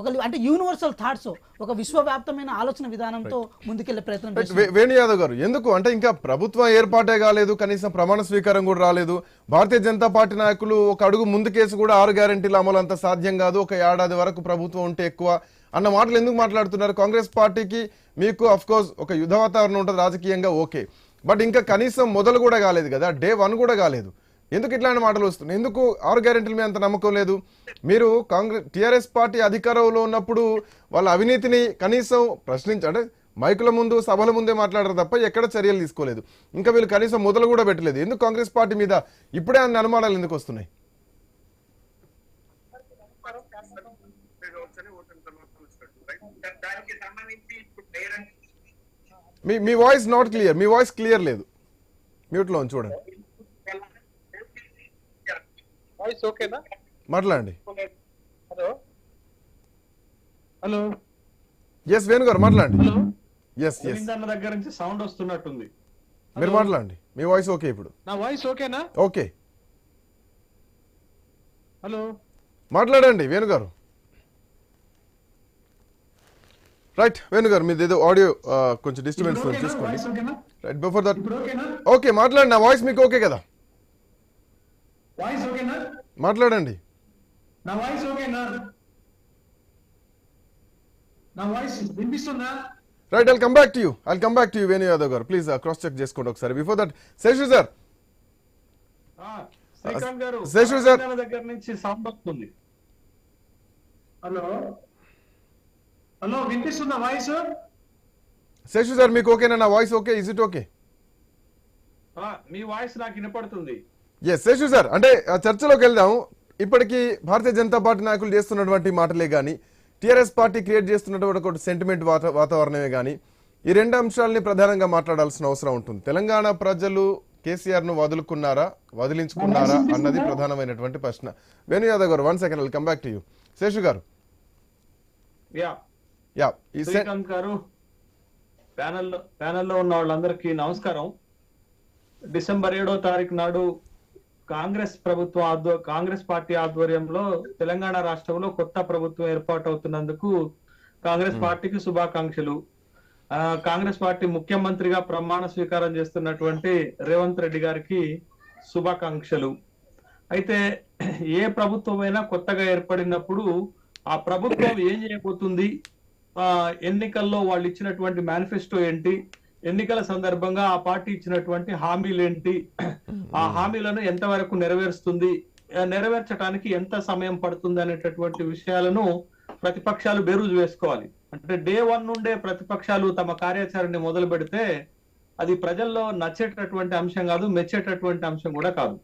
ఒక అంటే universal thoughts ఒక విశ్వవ్యాప్తమైన ఆలోచన విధానంతో ముందుకెళ్ళే ప్రయత్నం వేణు యాదవ్ గారు ఎందుకు? అంటే ఇంకా ప్రభుత్వం ఏర్పాటే కాలేదు కనీసం ప్రమాణ స్వీకారం కూడా రాలేదు. భారతీయ జనతా పార్టీ నాయకులు ఒక అడుగు ముందుకేసి కూడా ఆరు గ్యారెంటీల అమలు అంత సాధ్యం కాదు ఒక ఏడాది వరకు ప్రభుత్వం ఉంటే ఎక్కువ అన్న మాటలు ఎందుకు మాట్లాడుతున్నారు? కాంగ్రెస్ పార్టీకి మీకు అఫ్ కోర్స్ ఒక యుద్ధ వాతావరణం ఉంటుంది రాజకీయంగా ఓకే. బట్ ఇంకా కనీసం మొదలు కూడా కాలేదు కదా డే వన్ కూడా కాలేదు. ఎందుకు ఇట్లాంటి మాటలు వస్తున్నాయి? ఎందుకు ఆరు గ్యారెంటీల మీద అంత నమ్మకం లేదు? మీరు కాంగ్రెస్ టీఆర్ఎస్ పార్టీ అధికారంలో ఉన్నప్పుడు వాళ్ళ అవినీతిని కనీసం ప్రశ్నించండి మైకుల ముందు సభల ముందే మాట్లాడరు తప్ప ఎక్కడ చర్యలు తీసుకోలేదు. ఇంకా వీళ్ళు కనీసం మొదలు కూడా పెట్టలేదు. ఎందుకు కాంగ్రెస్ పార్టీ మీద ఇప్పుడే అన్ని అనుమానాలు ఎందుకు వస్తున్నాయి? మీ మీ వాయిస్ నాట్ క్లియర్ మీ వాయిస్ క్లియర్ లేదు. మ్యూట్లో చూడండి. వాయిస్ ఓకేనా? మాట్లాడండి. హలో. హలో. ఎస్ వేణు గారు మాట్లాడండి. హలో. ఎస్ ఎస్ దగ్గర నుంచి సౌండ్ వస్తున్నట్టుంది. మీరు మాట్లాడండి. మీ వాయిస్ ఓకే ఇప్పుడు. నా వాయిస్ ఓకేనా? ఓకే. హలో. మాట్లాడండి వేణు గారు. రైట్ వేణు గారు మీది ఏదో ఆడియో కొంచెం డిస్టర్బెన్స్? చూసుకోండి రైట్ బిఫోర్ దట్ ఓకే మాట్లాడండి నా వాయిస్ మీకు ఓకే కదా? వాయిస్ ఓకేనా? మాట్లాడండి. నా వాయిస్ ఓకేనా నా వాయిస్ వినిపిస్తుందా? Right I'll come back to you I'll come back to you Venu Yadav garu. Please cross check చేసుకోండి ఒకసారి. బిఫోర్ దట్ శేషు సార్ ఆ, శ్రీకాంత్ గారు శేషు సార్. దగ్గర నుంచి సౌండ్ వస్తుంది. హలో హలో వినిపిస్తుందా వాయిస్ శేషు సార్ మీకు ఓకేనా నా? Voice okay is it okay me voice నాకు వినపడుతుంది. ఎస్ శేషు సార్ అంటే ఆ చర్చలోకి వెళ్దాం. ఇప్పటికీ భారతీయ జనతా పార్టీ నాయకులు చేస్తున్నటువంటి మాటలే కానీ టీఆర్ఎస్ పార్టీ క్రియేట్ చేస్తున్నటువంటి ఒక సెంటిమెంట్ వాత వాతావరణమే కానీ ఈ రెండు అంశాలని ప్రధానంగా మాట్లాడాల్సిన అవసరం ఉంటుంది. తెలంగాణ ప్రజలు కేసీఆర్ను వదులుకున్నారా వదిలించుకున్నారా అన్నది ప్రధానమైనటువంటి ప్రశ్న. వేణు యాదవ్ గారు one second come back to you Seshu గారు. యా గారు ప్యానెల్లో ప్యానెల్లో ఉన్న వాళ్ళందరికీ నమస్కారం. డిసెంబర్ ఏడో తారీఖు నాడు కాంగ్రెస్ ప్రభుత్వం ఆధ్వ కాంగ్రెస్ పార్టీ ఆధ్వర్యంలో తెలంగాణ రాష్ట్రంలో కొత్త ప్రభుత్వం ఏర్పాటు అవుతున్నందుకు కాంగ్రెస్ పార్టీకి శుభాకాంక్షలు. కాంగ్రెస్ పార్టీ ముఖ్యమంత్రిగా ప్రమాణ స్వీకారం చేస్తున్నటువంటి రేవంత్ రెడ్డి గారికి శుభాకాంక్షలు. అయితే ఏ ప్రభుత్వమైనా కొత్తగా ఏర్పడినప్పుడు ఆ ప్రభుత్వం ఏం చేయబోతుంది? ఆ ఎన్నికల్లో వాళ్ళు ఇచ్చినటువంటి మేనిఫెస్టో ఏంటి? ఎన్నికల సందర్భంగా ఆ పార్టీ ఇచ్చినటువంటి హామీలు ఏంటి ఆ హామీలను ఎంతవరకు నెరవేరుస్తుంది? నెరవేర్చడానికి ఎంత సమయం పడుతుంది అనేటటువంటి విషయాలను ప్రతిపక్షాలు బేరుజు వేసుకోవాలి. అంటే డే వన్ నుండే ప్రతిపక్షాలు తమ కార్యాచరణని మొదలు పెడితే అది ప్రజల్లో నచ్చేటటువంటి అంశం కాదు మెచ్చేటటువంటి అంశం కూడా కాదు.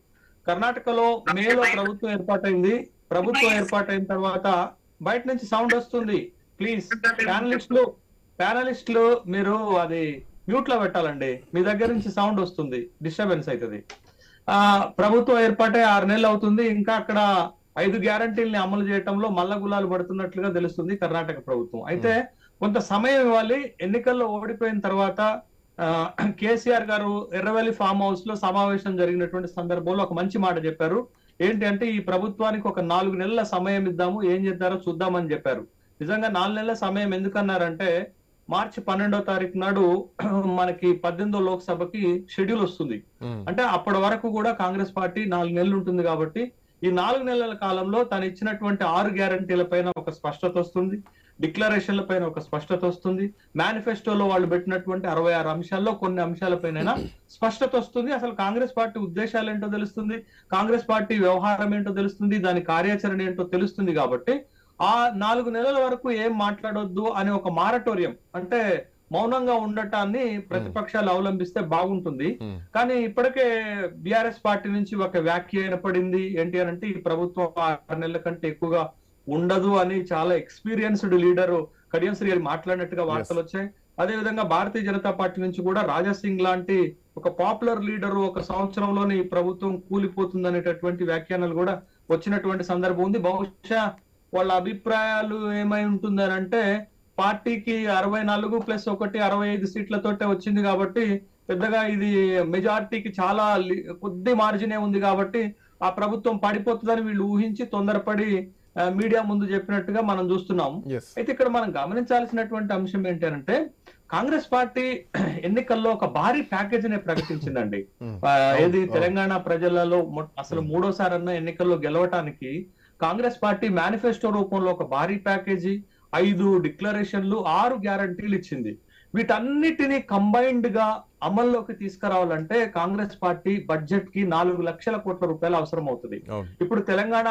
కర్ణాటకలో మేలో ప్రభుత్వం ఏర్పాటైంది. ప్రభుత్వం ఏర్పాటైన తర్వాత బయట నుంచి సౌండ్ వస్తుంది. ప్లీజ్. ప్యానలిస్టులు ప్యానలిస్టులు మీరు అది మ్యూట్లో పెట్టాలండి. మీ దగ్గర నుంచి సౌండ్ వస్తుంది. డిస్టర్బెన్స్ అవుతుంది ఆ ప్రభుత్వం ఏర్పాటై ఆరు నెలలు అవుతుంది. ఇంకా అక్కడ ఐదు గ్యారంటీల్ని అమలు చేయటంలో మల్ల గులాలు పడుతున్నట్లుగా తెలుస్తుంది కర్ణాటక ప్రభుత్వం. అయితే కొంత సమయం ఇవ్వాలి. ఎన్నికల్లో ఓడిపోయిన తర్వాత కేసీఆర్ గారు ఎర్రవెల్లి ఫామ్ హౌస్లో సమావేశం జరిగినటువంటి సందర్భంలో ఒక మంచి మాట చెప్పారు. ఏంటి అంటే ఈ ప్రభుత్వానికి ఒక నాలుగు నెలల సమయం ఇద్దాము. ఏం చేద్దారో చూద్దామని చెప్పారు. నిజంగా నాలుగు నెలల సమయం ఎందుకన్నారంటే మార్చి పన్నెండో తారీఖు నాడు మనకి పద్దెనిమిదో లోక్సభకి షెడ్యూల్ వస్తుంది. అంటే అప్పటి వరకు కూడా కాంగ్రెస్ పార్టీ నాలుగు నెలలు ఉంటుంది కాబట్టి ఈ నాలుగు నెలల కాలంలో తను ఇచ్చినటువంటి ఆరు గ్యారంటీల పైన ఒక స్పష్టత వస్తుంది. డిక్లరేషన్ల పైన ఒక స్పష్టత వస్తుంది. మేనిఫెస్టోలో వాళ్ళు పెట్టినటువంటి అరవై ఆరు అంశాల్లో కొన్ని అంశాలపైన స్పష్టత వస్తుంది. అసలు కాంగ్రెస్ పార్టీ ఉద్దేశాలు ఏంటో తెలుస్తుంది? కాంగ్రెస్ పార్టీ వ్యవహారం ఏంటో తెలుస్తుంది? దాని కార్యాచరణ ఏంటో తెలుస్తుంది కాబట్టి ఆ నాలుగు నెలల వరకు ఏం మాట్లాడొద్దు అనే ఒక మారటోరియం అంటే మౌనంగా ఉండటాన్ని ప్రతిపక్షాలు అవలంబిస్తే బాగుంటుంది. కానీ ఇప్పటికే బిఆర్ఎస్ పార్టీ నుంచి ఒక వ్యాఖ్య ఏర్పడింది. ఏంటి అని అంటే ఈ ప్రభుత్వం ఆరు నెలల కంటే ఎక్కువగా ఉండదు అని చాలా ఎక్స్పీరియన్స్డ్ లీడర్ కడియం శ్రీ గారు మాట్లాడినట్టుగా వార్తలు వచ్చాయి. అదే విధంగా భారతీయ జనతా పార్టీ నుంచి కూడా రాజా సింగ్ లాంటి ఒక పాపులర్ లీడర్ ఒక సంవత్సరంలోనే ఈ ప్రభుత్వం కూలిపోతుంది అనేటటువంటి వ్యాఖ్యానాలు కూడా వచ్చినటువంటి సందర్భం ఉంది. బహుశా వాళ్ళ అభిప్రాయాలు ఏమై ఉంటుందని అంటే పార్టీకి అరవై నాలుగు ప్లస్ ఒకటి అరవై ఐదు సీట్లతోటే వచ్చింది కాబట్టి పెద్దగా ఇది మెజారిటీకి చాలా కొద్ది మార్జినే ఉంది కాబట్టి ఆ ప్రభుత్వం పడిపోతుందని వీళ్ళు ఊహించి తొందరపడి మీడియా ముందు చెప్పినట్టుగా మనం చూస్తున్నాం అయితే ఇక్కడ మనం గమనించాల్సినటువంటి అంశం ఏంటంటే కాంగ్రెస్ పార్టీ ఎన్నికల్లో ఒక భారీ ప్యాకేజ్ని ప్రకటించిందండి Hmm. ఏది అవును. తెలంగాణ ప్రజలలో అసలు మూడోసారి అన్న ఎన్నికల్లో గెలవటానికి కాంగ్రెస్ పార్టీ మేనిఫెస్టో రూపంలో ఒక భారీ ప్యాకేజీ ఐదు డిక్లరేషన్లు ఆరు గ్యారంటీలు ఇచ్చింది. వీటన్నిటిని కంబైన్డ్గా అమల్లోకి తీసుకురావాలంటే కాంగ్రెస్ పార్టీ బడ్జెట్కి నాలుగు లక్షల కోట్ల రూపాయలు అవసరం అవుతుంది ఇప్పుడు తెలంగాణ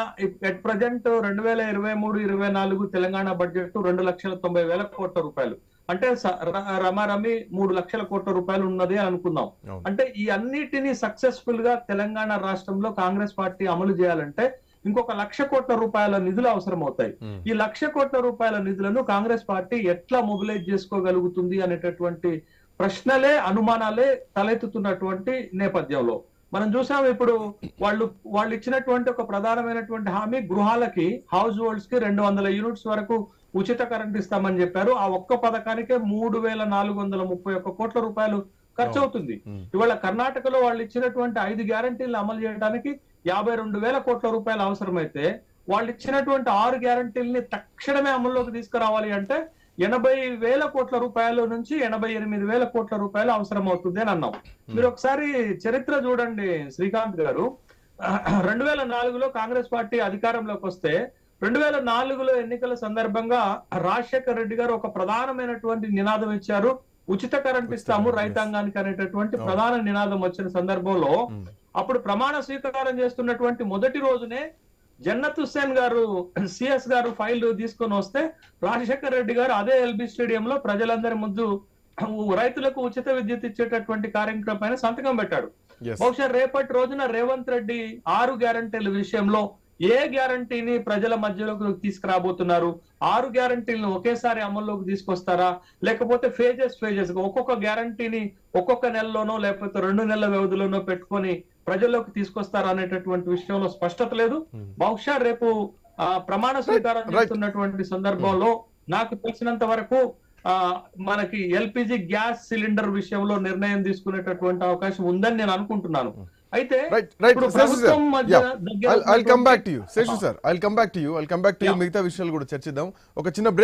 ఎట్ ప్రజెంట్ రెండు వేల ఇరవై మూడు ఇరవై నాలుగు తెలంగాణ బడ్జెట్ రెండు లక్షల తొంభై వేల కోట్ల రూపాయలు. అంటే రమారమి మూడు లక్షల కోట్ల రూపాయలు ఉన్నది అని అనుకుందాం అంటే ఈ అన్నిటిని సక్సెస్ఫుల్గా తెలంగాణ రాష్ట్రంలో కాంగ్రెస్ పార్టీ అమలు చేయాలంటే ఇంకొక లక్ష కోట్ల రూపాయల నిధులు అవసరం అవుతాయి. ఈ లక్ష కోట్ల రూపాయల నిధులను కాంగ్రెస్ పార్టీ ఎట్లా మొబిలైజ్ చేసుకోగలుగుతుంది అనేటటువంటి ప్రశ్నలే అనుమానాలే తలెత్తుతున్నటువంటి నేపథ్యంలో మనం చూసాం ఇప్పుడు వాళ్ళు వాళ్ళు ఇచ్చినటువంటి ఒక ప్రధానమైనటువంటి హామీ గృహాలకి హౌస్ హోల్డ్స్కి రెండు వందల యూనిట్స్ వరకు ఉచిత కరెంట్ ఇస్తామని చెప్పారు ఆ ఒక్క పథకానికే మూడు వేల నాలుగు వందల ముప్పై ఒక్క కోట్ల రూపాయలు ఖర్చు అవుతుంది. ఇవాళ కర్ణాటకలో వాళ్ళు ఇచ్చినటువంటి ఐదు గ్యారంటీలను అమలు చేయడానికి యాభై రెండు వేల కోట్ల రూపాయలు అవసరమైతే వాళ్ళు ఇచ్చినటువంటి ఆరు గ్యారంటీల్ని తక్షణమే అమల్లోకి తీసుకురావాలి అంటే ఎనభై వేల కోట్ల రూపాయల నుంచి ఎనభై ఎనిమిది వేల కోట్ల రూపాయలు అవసరం అవుతుంది అని అన్నాం మీరు ఒకసారి చరిత్ర చూడండి శ్రీకాంత్ గారు రెండు వేల నాలుగులో కాంగ్రెస్ పార్టీ అధికారంలోకి వస్తే రెండు వేల నాలుగులో ఎన్నికల సందర్భంగా రాజశేఖర్ రెడ్డి గారు ఒక ప్రధానమైనటువంటి నినాదం ఇచ్చారు ఉచిత కరెంట్ ఇస్తాము. రైతాంగానికి అనేటటువంటి. ప్రధాన నినాదం వచ్చిన సందర్భంలో Hmm. అప్పుడు ప్రమాణ స్వీకారం చేస్తున్నటువంటి మొదటి రోజునే జన్నత్ హుస్సేన్ గారు సిఎస్ గారు ఫైల్ తీసుకొని వస్తే రాజశేఖర్ రెడ్డి గారు అదే ఎల్బి స్టేడియం లో ప్రజలందరి ముందు రైతులకు ఉచిత విద్యుత్ ఇచ్చేటటువంటి కార్యక్రమం పైన సంతకం పెట్టాడు. బహుశా రేపటి రోజున రేవంత్ రెడ్డి ఆరు గ్యారంటీల విషయంలో ఏ గ్యారంటీని ప్రజల మధ్యలోకి తీసుకురాబోతున్నారు? ఆరు గ్యారంటీలను ఒకేసారి అమల్లోకి తీసుకొస్తారా? లేకపోతే ఫేజెస్ ఫేజెస్ ఒక్కొక్క గ్యారంటీని ఒక్కొక్క నెలలోనో లేకపోతే రెండు నెలల వ్యవధిలోనో పెట్టుకొని ప్రజల్లోకి తీసుకొస్తారా అనేటటువంటి విషయంలో స్పష్టత లేదు. Hmm. బహుశా రేపు ప్రమాణ స్వీకారం. చేస్తున్నటువంటి సందర్భంలో నాకు తెలిసినంత వరకు మనకి ఎల్పిజి గ్యాస్ సిలిండర్ విషయంలో నిర్ణయం తీసుకునేటటువంటి అవకాశం ఉందని నేను అనుకుంటున్నాను. అయితే యూ Yeah. మిగతా విషయాలు కూడా చర్చిద్దాం. ఒక చిన్న బ్రేక్